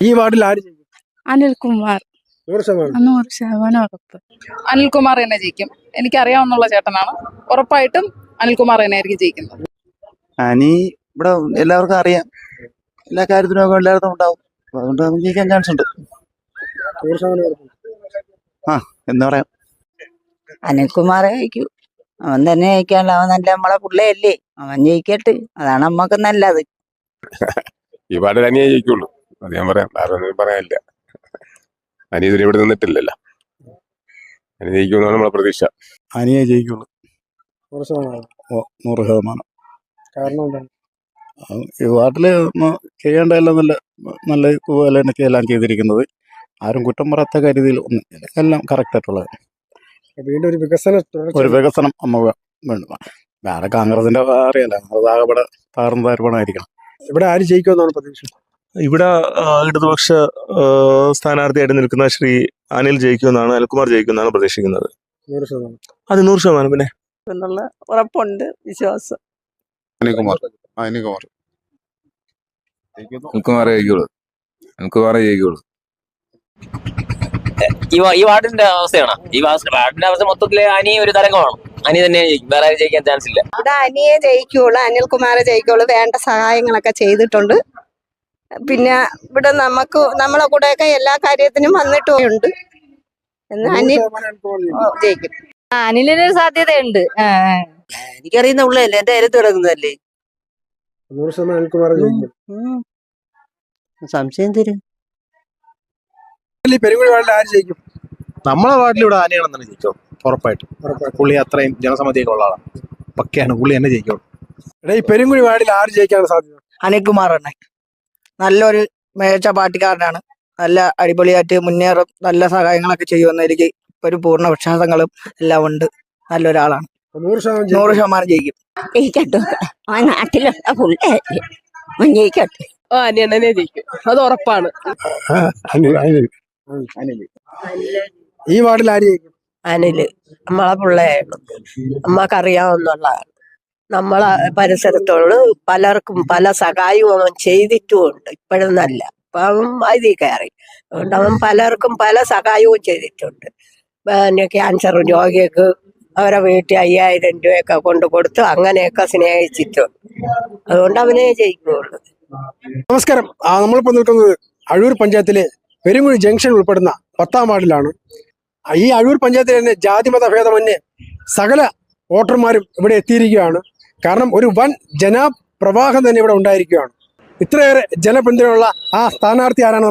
ഈ വാർഡിൽ ആര് ജയിക്കും? അനിൽകുമാർ. നൂറ് ശതമാനം. നൂറ് ശതമാനം ഉറപ്പ്. അനിൽകുമാർ തന്നെ ജയിക്കും. എനിക്കറിയാവുന്നുള്ള ചേട്ടനാണ്. ഉറപ്പായിട്ടും അനിൽകുമാർ തന്നെ ആയിരിക്കും ജയിക്കുന്നത് അനി ഇവിടെ എല്ലാവർക്കും അറിയാം. എല്ലാ കാര്യത്തിനും എല്ലായിടത്തും ഉണ്ടാവും. അപ്പൊ അതുകൊണ്ട് നമുക്ക് ജയിക്കാൻ ചാൻസ് ഉണ്ട്. നൂറ് ശതമാനം ഉറപ്പ്. എന്താ പറയാ. അനിൽകുമാറെ ജയിക്കൂ. അവൻ തന്നെ ജയിക്കാനുള്ള അവൻ നല്ല നമ്മളെ പിള്ളയല്ലേ. അവൻ ജയിക്കട്ടെ. അതാണ് നമ്മക്ക് നല്ലത്. ഈ പാട്ട് അനിയെ ജയിക്കുള്ളൂ. അത് ഞാൻ പറയാം വേറെ ഒന്നും പറയാനില്ല. അനി ഇതിന് ഇവിടെ നിന്നിട്ടില്ലല്ലോ. അനി ജയിക്കുമെന്നാണ് നമ്മളെ പ്രതീക്ഷ. അനിയെ ജയിക്കുള്ളൂ. നൂറ് ശതമാനം. ഓ നൂറ് ശതമാനം. കാരണം എന്താണ്? ഈ ചെയ്യേണ്ട എല്ലാം നല്ല നല്ല പോലെ തന്നെ എല്ലാം ചെയ്തിരിക്കുന്നത്. ആരും കുറ്റം പറയാത്ത കാര്യത്തിൽ ഒന്നും എല്ലാം കറക്റ്റ് ആയിട്ടുള്ളത്. വീണ്ടും ഒരു വികസനം ഒരു വികസനം നമുക്ക് വേണ്ട വേറെ കോൺഗ്രസിന്റെ അറിയാലോ അത് ആകെപ്പെടെ താർന്ന താർപ്പണമായിരിക്കണം ഇവിടെ ആര് ജയിക്കുമെന്നാണ് പ്രതീക്ഷ? ഇവിടെ ഇടതുപക്ഷ സ്ഥാനാർത്ഥിയായിട്ട് നിൽക്കുന്ന ശ്രീ അനിൽ ജയിക്കുമെന്നാണ് അനിൽകുമാർ ജയിക്കുമെന്നാണ് പ്രതീക്ഷിക്കുന്നത്. അത് നൂറ് ശതമാനം പിന്നെ? എന്നുള്ള ഉറപ്പുണ്ട് വിശ്വാസം. അനിൽകുമാർ. അനിൽകുമാർ. അനിൽകുമാറേ ജയിക്കുള്ളൂ. അനിൽകുമാറേ ജയിക്കുള്ളൂ. ഈ വാ- ഈ വാർഡിന്റെ അവസ്ഥയാണ്? ഈ വാർഡിന്റെ അവസ്ഥ മൊത്തത്തിൽ അനി ഒരു തരംഗമാണ്. അനി തന്നെ വേറെ ജയിക്കാൻ ചാൻസ് ഇല്ല. അനിയെ ജയിക്കുള്ളൂ അനിൽകുമാറെ ജയിക്കുള്ളൂ വേണ്ട സഹായങ്ങളൊക്കെ ചെയ്തിട്ടുണ്ട്. പിന്നെ ഇവിടെ നമുക്ക് നമ്മളെ കൂടെയൊക്കെ എല്ലാ കാര്യത്തിനും വന്നിട്ടുണ്ട് അനിൽ ജയിക്കും. അനിലിനൊരു സാധ്യതയുണ്ട്. എനിക്കറിയുന്ന ഉള്ളതല്ലേ എന്റെ അരത്ത് കിടക്കുന്നതല്ലേ നൂറ് ശതമാനം അനിൽകുമാർ സംശയം തരും വാർഡിൽ ആര് ജയിക്കും? നമ്മളെ വാർഡിൽ ഇവിടെ ആനയാണെന്ന് തന്നെ ജയിക്കും ഉറപ്പായിട്ടും. പുള്ളി അത്രയും ജനസമ്മതിയൊക്കെ ഉള്ള ആളാണ്. പക്കയാണ് പുള്ളി എന്നെ ജയിക്കോളൂ എടാ ഈ പെരുങ്കുഴി വാർഡിൽ ആര് ജയിക്കാനാണ് സാധ്യത? അനിൽകുമാർ തന്നെ. നല്ലൊരു മികച്ച പാർട്ടിക്കാരനാണ്. നല്ല അടിപൊളിയായിട്ട് മുന്നേറും നല്ല സഹായങ്ങളൊക്കെ ചെയ്യുമെന്ന് എനിക്ക് ഇപ്പൊ ഒരു പൂർണ വിശ്വാസങ്ങളും എല്ലാം ഉണ്ട്. നല്ലൊരാളാണ്. നൂറ് ശതമാനം ജയിക്കും. ശതമാനം ജയിക്കും. ജയിക്കട്ടെ. ആ നാട്ടിലുള്ള പുള്ളയല്ലേ അവൻ ജയിക്കട്ടെ. ആ അനിയണ്ണനെ ജയിക്കും. അത് ഉറപ്പാണ്. അനിൽ, അനിൽ. ഈ വാർഡിൽ ആര് ജയിക്കും? അനിൽ നമ്മളെ പിള്ളേ നമ്മക്കറിയാവുന്നതാണ് നമ്മളെ പരിസരത്തോട് പലർക്കും പല സഹായവും അവൻ ചെയ്തിട്ടുമുണ്ട്. ഇപ്പോഴൊന്നല്ല ഇപ്പൊ അവൻ വൈദ്യ കയറി. അതുകൊണ്ട് അവൻ പലർക്കും പല സഹായവും ചെയ്തിട്ടുണ്ട്. പിന്നെ ക്യാൻസർ രോഗിക്ക് അവരെ വീട്ടിൽ അയ്യായിരം രൂപയൊക്കെ കൊണ്ട് കൊടുത്ത് അങ്ങനെയൊക്കെ സ്നേഹിച്ചിട്ടുണ്ട്. അതുകൊണ്ട് അവനെ ജയിക്കുള്ളൂ നമസ്കാരം. ആ നമ്മളിപ്പോൾ നിൽക്കുന്നത് അഴൂർ പഞ്ചായത്തിലെ പെരുങ്കുഴി ജംഗ്ഷൻ ഉൾപ്പെടുന്ന പത്താം വാർഡിലാണ്. ഈ അഴൂർ പഞ്ചായത്തിൽ തന്നെ ജാതിമത ഭേദമന്യേ സകല വോട്ടർമാരും ഇവിടെ എത്തിയിരിക്കുകയാണ്. കാരണം ഒരു വൻ ജനപ്രവാഹം തന്നെ ഇവിടെ ഉണ്ടായിരിക്കുകയാണ്. ഇത്രയേറെ ജനപിന്തുണയുള്ള ആ സ്ഥാനാർത്ഥി ആരാണ്?